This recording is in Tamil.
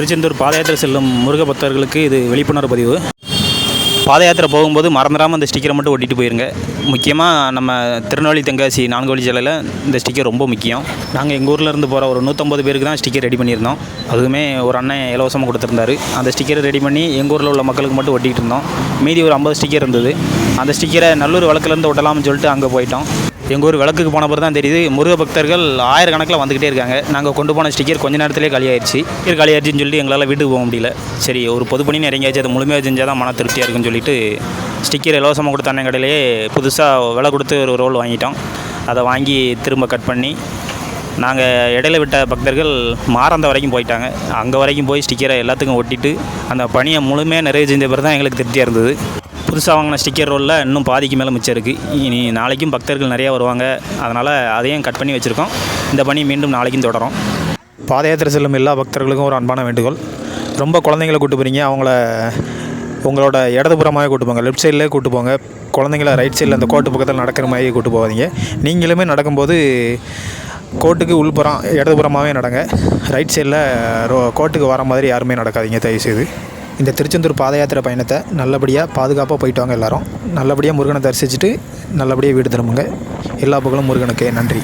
திருச்செந்தூர் பாத யாத்திரை செல்லும் முருக பக்தர்களுக்கு இது விழிப்புணர்வு பதிவு. பாத யாத்திரை போகும்போது மறந்துடாமல் இந்த ஸ்டிக்கரை மட்டும் ஒட்டிட்டு போயிருங்க. முக்கியமாக நம்ம திருநெல்வேலி தென்காசி நான்கு வழி சாலையில் இந்த ஸ்டிக்கர் ரொம்ப முக்கியம். நாங்கள் எங்கள் ஊரில் இருந்து போகிற ஒரு நூற்றம்பது பேருக்கு தான் ஸ்டிக்கர் ரெடி பண்ணியிருந்தோம். அதுவுமே ஒரு அண்ணன் இலவசமாக கொடுத்துருந்தாரு. அந்த ஸ்டிக்கரை ரெடி பண்ணி எங்கள் ஊரில் உள்ள மக்களுக்கு மட்டும் ஒட்டிகிட்டு இருந்தோம். மீதி ஒரு ஐம்பது ஸ்டிக்கர் இருந்தது. அந்த ஸ்டிக்கரை நல்லூர் வழக்குலேருந்து ஒட்டலாம்னு சொல்லிட்டு அங்கே போயிட்டோம். எங்கள் ஊர் விளக்குக்கு போன பிறகு தான் தெரியுது முருக பக்தர்கள் ஆயிரக்கணக்கில் வந்துக்கிட்டே இருக்காங்க. நாங்கள் கொண்டு போன ஸ்டிக்கர் கொஞ்ச நேரத்திலே காலியாயிருச்சு. ஸ்டிக்கர் காலியாயிருச்சுன்னு சொல்லி எங்களால் வீட்டுக்கு போக முடியல. சரி ஒரு பொது பணி இறங்கியாச்சு அதை முழுமையாக செஞ்சால் தான் மன திருப்தியாக இருக்குன்னு சொல்லிட்டு ஸ்டிக்கர் இலவசமாக கொடுத்த அண்ணன் கடையிலேயே புதுசாக விலை கொடுத்து ஒரு ரோல் வாங்கிட்டோம். அதை வாங்கி திரும்ப கட் பண்ணி நாங்கள் இடையில விட்ட பக்தர்கள் மாறந்த வரைக்கும் போயிட்டாங்க. அங்கே வரைக்கும் போய் ஸ்டிக்கரை எல்லாத்துக்கும் ஒட்டிட்டு அந்த பணியை முழுமையாக நிறைவு செஞ்ச பிறகு தான் எங்களுக்கு திருப்தியாக இருந்தது. புதுசாக வாங்கின ஸ்டிக்கர் ரோலில் இன்னும் பாதிக்கு மேலே மிச்சம் இருக்குது இனி நாளைக்கும் பக்தர்கள் நிறையா வருவாங்க. அதனால் அதையும் கட் பண்ணி வச்சுருக்கோம். இந்த பணி மீண்டும் நாளைக்கும் தொடரும். பாத யாத்திரை செல்லும் எல்லா பக்தர்களுக்கும் ஒரு அன்பான வேண்டுகோள். ரொம்ப குழந்தைங்கள கூட்டு போகிறீங்க அவங்கள உங்களோட இடதுபுறமாகவே கூட்டு போங்க. லெஃப்ட் சைட்லேயே கூட்டு போங்க. குழந்தைங்கள ரைட் சைடில் அந்த கோட்டு பக்கத்தில் நடக்கிற மாதிரி கூட்டு போகாதீங்க. நீங்களுமே நடக்கும்போது கோட்டுக்கு உள்புறம் இடதுபுறமாகவே நடங்க. ரைட் சைடில் ரோ கோட்டுக்கு வர மாதிரி யாருமே நடக்காதீங்க. தயவுசெய்து. இந்த திருச்செந்தூர் பாத யாத்திரை பயணத்தை நல்லபடியாக பாதுகாப்பாக போயிட்டு வாங்க எல்லோரும். நல்லபடியாக முருகனை தரிசிச்சுட்டு நல்லபடியாக வீடு திரும்புங்க. எல்லா பக்கமும் முருகனுக்கு நன்றி.